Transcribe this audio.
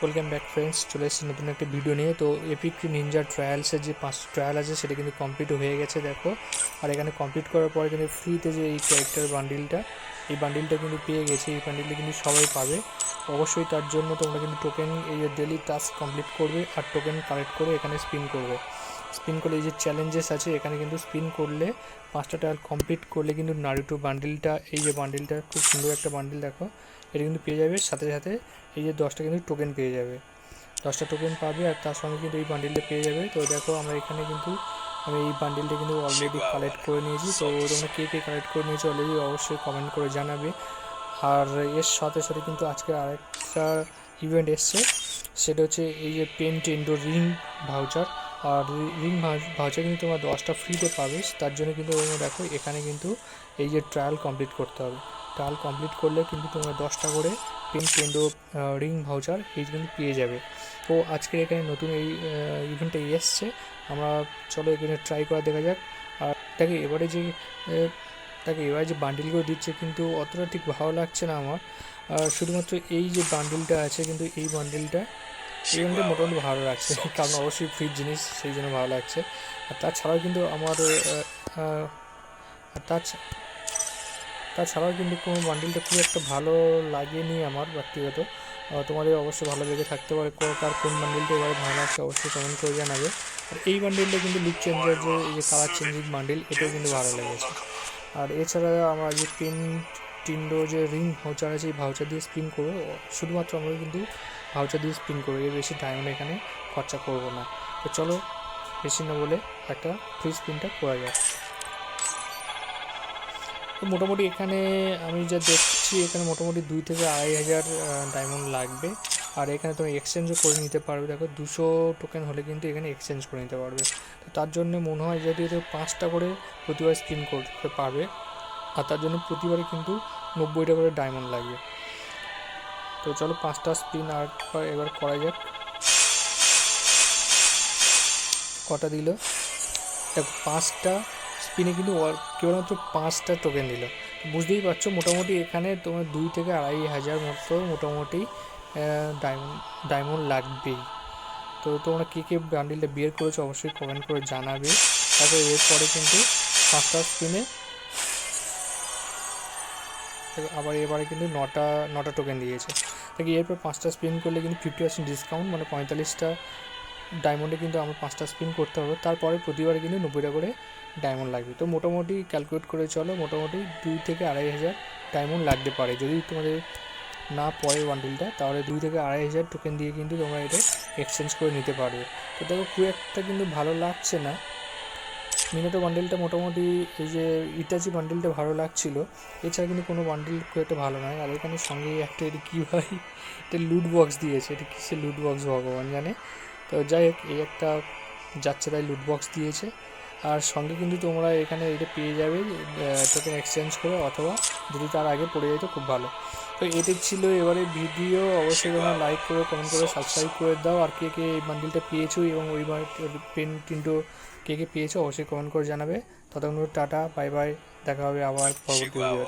Welcome back friends চলে এসেছি নতুন একটা ভিডিও নিয়ে। তো এপিক নিনজা ট্রায়ালসের যে পাঁচ ট্রায়াল আছে, সেটা কিন্তু কমপ্লিট হয়ে গেছে, দেখো। আর এখানে কমপ্লিট করার পরে কিন্তু ফ্রিতে যে এই ক্যারেক্টার বান্ডিলটা এই বান্ডিলটা কিন্তু পেয়ে গেছে। এই বান্ডিলটা কিন্তু সবাই পাবে। অবশ্যই তার জন্য তোমরা কিন্তু টোকেন এই ডেলি টাস্ক কমপ্লিট করবে আর টোকেন কালেক্ট করে এখানে স্পিন করবে। স্পিন করলে এই যে চ্যালেঞ্জেস আছে, এখানে কিন্তু স্পিন করলে, পাঁচটা ট্রায়াল কমপ্লিট করলে কিন্তু নারুটো বান্ডিলটা এই যে বান্ডিলটা খুব সুন্দর একটা বান্ডিল দেখো। এটা কিন্তু পেয়ে যাবে। সাথে সাথে এই যে দশটা কিন্তু টোকেন পেয়ে যাবে। দশটা টোকেন পাবে আর তার সঙ্গে কিন্তু এই বান্ডিলটা পেয়ে যাবে। তো দেখো আমরা এখানে কিন্তু আমি এই বান্ডিলটা কিন্তু অলরেডি কালেক্ট করে নিয়েছি। তো তোমরা কে কে কালেক্ট করে নিয়েছো অলরেডি অবশ্যই কমেন্ট করে জানাবে। আর এর সাথে সাথে কিন্তু আজকে আরেকটা ইভেন্ট এসছে। সেটা হচ্ছে এই যে পেন্ট টেন্ডো রিং ভাউচার আর রিং ভাউচার কিন্তু তোমরা দশটা ফ্রিতে পাবে, তার জন্য কিন্তু তোমরা দেখো এখানে কিন্তু এই যে ট্রায়াল কমপ্লিট করতে হবে। ট্রায়াল কমপ্লিট করলে কিন্তু তোমরা দশটা করে পেন টেন্ডো রিং ভাউচার এই কিন্তু পেয়ে যাবে। তো আজকে এখানে নতুন এই ইভেন্টটা এসছে, আমরা চলো এখানে ট্রাই করা দেখা যাক। আর দেখে এবারে যে তাকে এবারে যে বান্ডিলগুলো দিচ্ছে কিন্তু অতটা ঠিক ভালো লাগছে না আমার। আর শুধুমাত্র এই যে বান্ডিলটা আছে কিন্তু এই বান্ডিলটা এই মোটামুটি ভালো লাগছে কারণ অবশ্যই ফ্রি জিনিস সেই জন্য ভালো লাগছে। আর তাছাড়াও কিন্তু আমার আহ, আহ, আর তাছা তাছাড়াও কিন্তু কোনো বান্ডিলটা খুব একটা ভালো লাগেনি আমার ব্যক্তিগত। তোমাদের অবশ্যই ভালো লেগে থাকতে পারে কার কোন বান্ডিলটা এবারে ভালো লাগছে অবশ্যই কমেন্ট করে জানাবে। আর এই বান্ডিলটা কিন্তু লুক চেঞ্জার যে এই যে কালার চেঞ্জিং বান্ডিল এটাও কিন্তু ভালো লেগেছে। আর এছাড়া আমরা যে পেন টিন্ডো যে রিং ভাউচার আছে, এই ভাউচার দিয়ে স্পিন করব। শুধুমাত্র আমরা কিন্তু ভাউচার দিয়ে স্পিন করব, এর বেশি ডায়মন্ড এখানে খরচা করব না। তো চলো, বেশি না বলে একটা ফ্রি স্পিনটা করা যাক। তো মোটামুটি এখানে আমি যা দেখছি, এখানে মোটামুটি দুই থেকে আড়াই হাজার ডায়মন্ড লাগবে। আর এখানে তুমি এক্সচেঞ্জও করে নিতে পারবে। দেখো, দুশো টোকেন হলে কিন্তু এখানে এক্সচেঞ্জ করে নিতে পারবে। তো তার জন্য মনে হয় যদি এতে পাঁচটা করে প্রতিবার স্পিন করতে পারবে, আর তার জন্য প্রতিবারে কিন্তু নব্বইটা করে ডায়মন্ড লাগবে। তো চলো পাঁচটা স্পিন আর এবার করা যাক। কটা দিল? দেখো পাঁচটা স্পিনে কিন্তু কেবলমাত্র পাঁচটা টোকেন দিল। বুঝতেই পারছ, মোটামুটি এখানে তোমার দুই থেকে আড়াই হাজার মতো মোটামুটি ডায়মন্ড ডায়মন্ড লাগবেই। তো তোমরা কে কে বান্ডিলটা বের করেছ অবশ্যই কমেন্ট করে জানাবে। তারপরে এরপরে কিন্তু পাঁচটা স্পিনে আবার এবারে কিন্তু নটা নটা টোকেন দিয়েছে। দেখি এরপর পাঁচটা স্পিন করলে কিন্তু ফিফটি পার্সেন্ট ডিসকাউন্ট মানে পঁয়তাল্লিশটা ডায়মন্ডে কিন্তু আমার পাঁচটা স্পিন করতে হবে। তারপরে প্রতিবারে কিন্তু নব্বইটা করে ডায়মন্ড লাগবে। তো মোটামুটি ক্যালকুলেট করে চলো, মোটামুটি দুই থেকে আড়াই হাজার ডায়মন্ড লাগতে পারে। যদি তোমাদের না পড়ে বান্ডিলটা তাহলে দুই থেকে আড়াই হাজার টোকেন দিয়ে কিন্তু তোমরা এটা এক্সচেঞ্জ করে নিতে পারবে। তো দেখো খুব একটা কিন্তু ভালো লাগছে না। মিনাটো বান্ডেলটা মোটামুটি এই যে ইটাচি বান্ডেলটা ভালো লাগছিল। এছাড়া কিন্তু কোনো বান্ডেল খুব একটা ভালো নয়। আর এখানে সঙ্গে একটা এটি কী হয় এটা লুট বক্স দিয়েছে। এটা সে লুট বক্স ভগবান জানে? তো যাই হোক, এই একটা যাচ্ছে তাই লুট বক্স দিয়েছে। আর সঙ্গে কিন্তু তোমরা এখানে এটা পেয়ে যাবে টোকেন এক্সচেঞ্জ করে অথবা যদি তার আগে পড়ে যায় তো খুব ভালো। তো এটাই ছিল এবারে ভিডিও অবশ্যই তোমরা লাইক করে কমেন্ট করে সাবস্ক্রাইব করে দাও। আর কে কে এই বান্ডিলটা পেয়েছ এবং ওই পেন টিন্টো কে কে পেয়েছ অবশ্যই কমেন্ট করে জানাবে। ততক্ষণ টাটা বাই বাই দেখা হবে আবার পরবর্তী ভিডিও